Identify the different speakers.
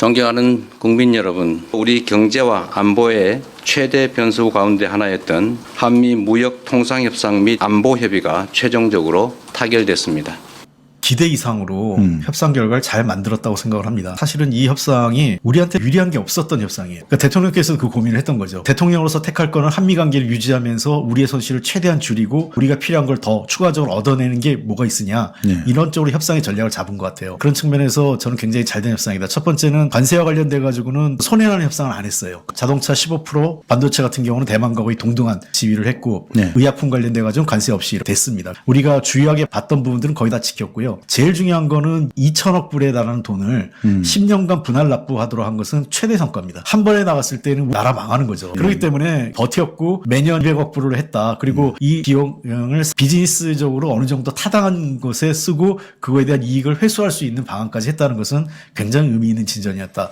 Speaker 1: 존경하는 국민 여러분, 우리 경제와 안보의 최대 변수 가운데 하나였던 한미 무역 통상 협상 및 안보 협의가 최종적으로 타결됐습니다.
Speaker 2: 기대 이상으로
Speaker 3: 음.
Speaker 2: 협상 결과를 잘 만들었다고 생각을 합니다. 사실은 이 협상이 우리한테 유리한 게 없었던 협상이에요. 그러니까 대통령께서 그 고민을 했던 거죠. 대통령으로서 택할 거는 한미 관계를 유지하면서 우리의 손실을 최대한 줄이고 우리가 필요한 걸 더 추가적으로 얻어내는 게 뭐가 있으냐
Speaker 3: 네.
Speaker 2: 이런 쪽으로 협상의 전략을 잡은 것 같아요. 그런 측면에서 저는 굉장히 잘 된 협상이다. 첫 번째는 관세와 관련돼 가지고는 손해나는 협상을 안 했어요. 자동차 15% 반도체 같은 경우는 대만과 거의 동등한 지위를 했고
Speaker 3: 네.
Speaker 2: 의약품 관련돼 가지고 관세 없이 됐습니다. 우리가 주요하게 봤던 부분들은 거의 다 지켰고요. 제일 중요한 거는 2천억 불에 달하는 돈을
Speaker 3: 음.
Speaker 2: 10년간 분할 납부하도록 한 것은 최대 성과입니다. 한 번에 나갔을 때는 나라 망하는 거죠. 그렇기 때문에 버텼고 매년 200억 불을 했다. 그리고 이 비용을 비즈니스적으로 어느 정도 타당한 것에 쓰고 그거에 대한 이익을 회수할 수 있는 방안까지 했다는 것은 굉장히 의미 있는 진전이었다.